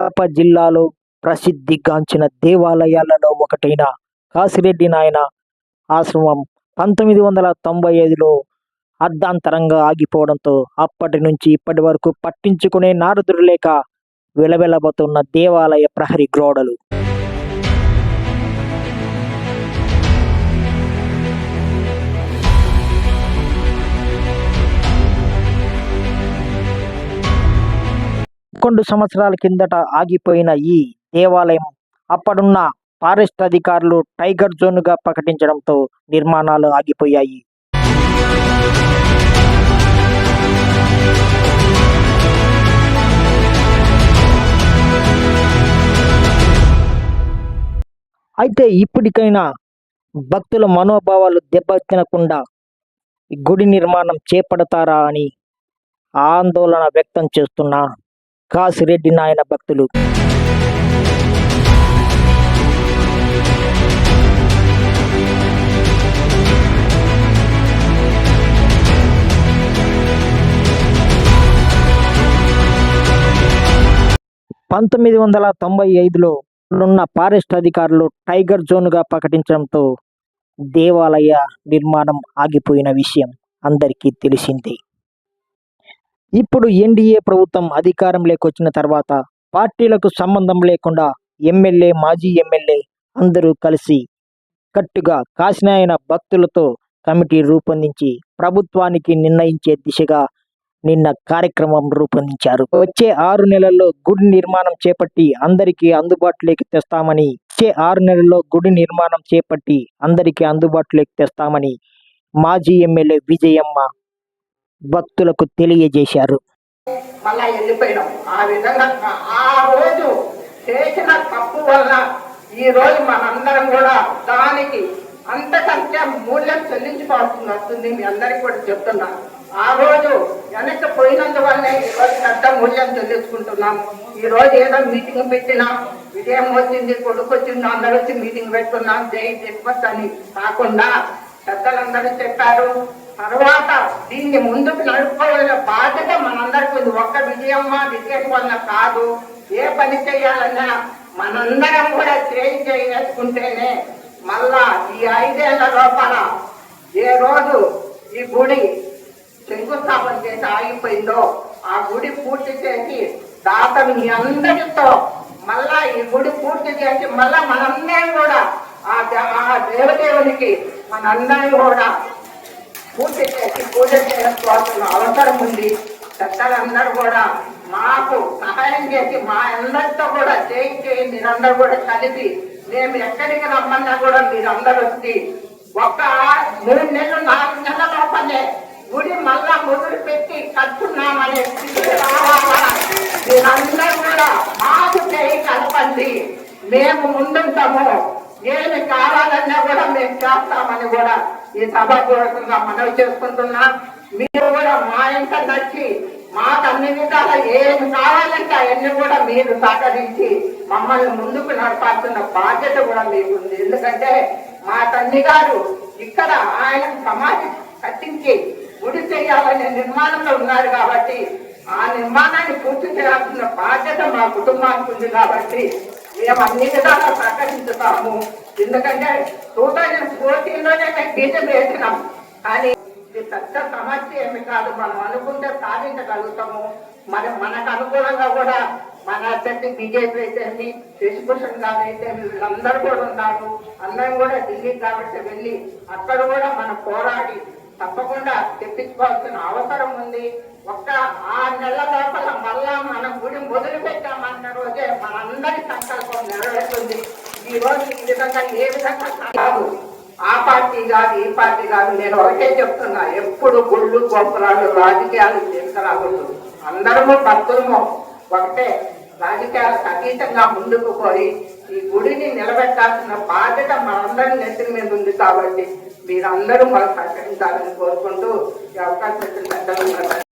కడప జిల్లాలో ప్రసిద్ధిగాంచిన దేవాలయాలలో ఒకటైన కాసిరెడ్డి నాయన ఆశ్రమం పంతొమ్మిది వందల తొంభై ఐదులో అర్ధాంతరంగా ఆగిపోవడంతో అప్పటి నుంచి ఇప్పటి వరకు పట్టించుకునే నారదుడు లేక వెలవెలబోతున్న దేవాలయ ప్రహరీ గ్రోడలు పదకొండు సంవత్సరాల కిందట ఆగిపోయిన ఈ దేవాలయం అప్పుడున్న ఫారెస్ట్ అధికారులు టైగర్ జోన్గా ప్రకటించడంతో నిర్మాణాలు ఆగిపోయాయి. అయితే ఇప్పటికైనా భక్తుల మనోభావాలు దెబ్బతినకుండా గుడి నిర్మాణం చేపడతారా అని ఆందోళన వ్యక్తం చేస్తున్నా కాసిరెడ్డి నాయన భక్తులు. పంతొమ్మిది వందల తొంభై ఐదులో ఉన్న ఫారెస్ట్ అధికారులు టైగర్ జోన్గా ప్రకటించడంతో దేవాలయ నిర్మాణం ఆగిపోయిన విషయం అందరికీ తెలిసిందే. ఇప్పుడు ఎన్డీఏ ప్రభుత్వం అధికారంలోకి వచ్చిన తర్వాత పార్టీలకు సంబంధం లేకుండా ఎమ్మెల్యే మాజీ ఎమ్మెల్యే అందరూ కలిసి కట్టుగా కాసినాయన భక్తులతో కమిటీ రూపొందించి ప్రభుత్వానికి నిర్ణయించే దిశగా నిన్న కార్యక్రమం రూపొందించారు. వచ్చే ఆరు నెలల్లో గుడి నిర్మాణం చేపట్టి అందరికీ అందుబాటులోకి తెస్తామని వచ్చే ఆరు నెలల్లో గుడి నిర్మాణం చేపట్టి అందరికీ అందుబాటులోకి తెస్తామని మాజీ ఎమ్మెల్యే విజయమ్మ భక్తులకు తెలియజేశారు. మళ్ళా వెళ్ళిపోయినాం. ఆ విధంగా ఆ రోజు చేసిన తప్పు వల్ల ఈ రోజు మనందరం కూడా దానికి అంతకంటే మూల్యం చెల్లించుకోవాల్సి వస్తుంది. మీ అందరికి కూడా చెప్తున్నా. ఆ రోజు వెనక్కి పోయినందువల్లే ఈ రోజు పెద్ద మూల్యం చెల్లించుకుంటున్నాము ఈ రోజు ఏదో మీటింగ్ పెట్టినా విజయం వచ్చింది కొడుకు వచ్చింది అందరూ వచ్చి మీటింగ్ పెట్టుకున్నాం. జై తిరుపతి అని కాకుండా పెద్దలందరూ చెప్పారు. తర్వాత దీన్ని ముందుకు నడుపుకోవాలనే బాధ్యత మనందరికి ఉంది. ఒక్క విజయమ్మ విజయం వల్ల కాదు. ఏ పని చేయాలన్నా మనందరం కూడా చేయి చేసుకుంటేనే మళ్ళా ఈ ఐదేళ్ళ లోపల ఏ రోజు ఈ గుడి శంకుస్థాపన చేసి ఆగిపోయిందో ఆ గుడి పూర్తి చేసి దాత మీ అందరితో మళ్ళా ఈ గుడి పూర్తి చేసి మళ్ళా మనందరం కూడా ఆ దే- ఆ దేవదేవునికి మనందరం కూడా పూజ చేసి పూజ చేసుకోవాల్సిన అవసరం ఉంది. పెద్దలందరూ కూడా మాకు సహాయం చేసి మా అందరితో కూడా చేయి చేయి మీరందరూ కూడా కలిపి మేము ఎక్కడికి రమ్మన్నా కూడా మీరందరూ వచ్చి ఒక మూడు నెలలు నాలుగు నెలల లోపలే గుడి మళ్ళా మొదలు పెట్టి కట్టున్నామనే స్థితికి రావాలా? మీరందరూ కూడా మాకు చేయి కలపండి. మేము ముందుంటాము. ఏమి కావాలన్నా కూడా మేము చేస్తామని కూడా ఈ సభాపూర్వకంగా మనవి చేసుకుంటున్నా. మీరు కూడా మా ఇంట నచ్చి మాకు అన్ని విధాల ఏమి కావాలంటే అవన్నీ కూడా మీరు సహకరించి మమ్మల్ని ముందుకు నడపాల్సిన బాధ్యత కూడా మీకు ఉంది ఎందుకంటే మా తండ్రి గారు ఇక్కడ ఆయన సమాధి కట్టించి గుడి చేయాలనే నిర్మాణంలో ఉన్నారు కాబట్టి ఆ నిర్మాణాన్ని పూర్తి చేయాల్సిన బాధ్యత మా కుటుంబానికి ఉంది కాబట్టి మేము అన్ని విధాలా సహకరించుతాం. ఎందుకంటే టూ థౌజండ్ ఫోర్టీన్లోనే మేము వేసినాం. కానీ ఇది పెద్ద సమస్య ఏమి కాదు. మనం అనుకుంటే సాధించగలుగుతాము. మరి మనకు అనుకూలంగా కూడా మన అభ్యర్థి బీజేపీ అయితేమి శశిభూషణ్ గారు అయితే వీళ్ళందరూ కూడా ఉన్నారు. అందరం కూడా ఢిల్లీ కాబట్టి వెళ్ళి అక్కడ కూడా మనం పోరాడి తప్పకుండా తెప్పించుకోవాల్సిన అవసరం ఉంది. ఒక్క ఆరు నెలల లోపల మళ్ళా మనం గుడి మొదలు పెట్టామన్న రోజే మనందరి సంకల్పం నెరవేరుతుంది. విధంగా ఏ విధంగా కాదు ఆ పార్టీ కాదు ఈ పార్టీ కాదు నేను ఒకటే చెప్తున్నా ఎప్పుడు గుళ్ళు గొప్పరాలు రాజకీయాలు తీసుకురాకూడదు అందరము భక్తులము ఒకటే రాజకీయాలకు అతీతంగా ముందుకు పోయి ఈ గుడిని నిలబెట్టాల్సిన బాధ్యత మనందరి నెత్తిన మీద ఉంది కాబట్టి మీరందరూ మాకు సహకరించాలని కోరుకుంటూ ఈ అవకాశం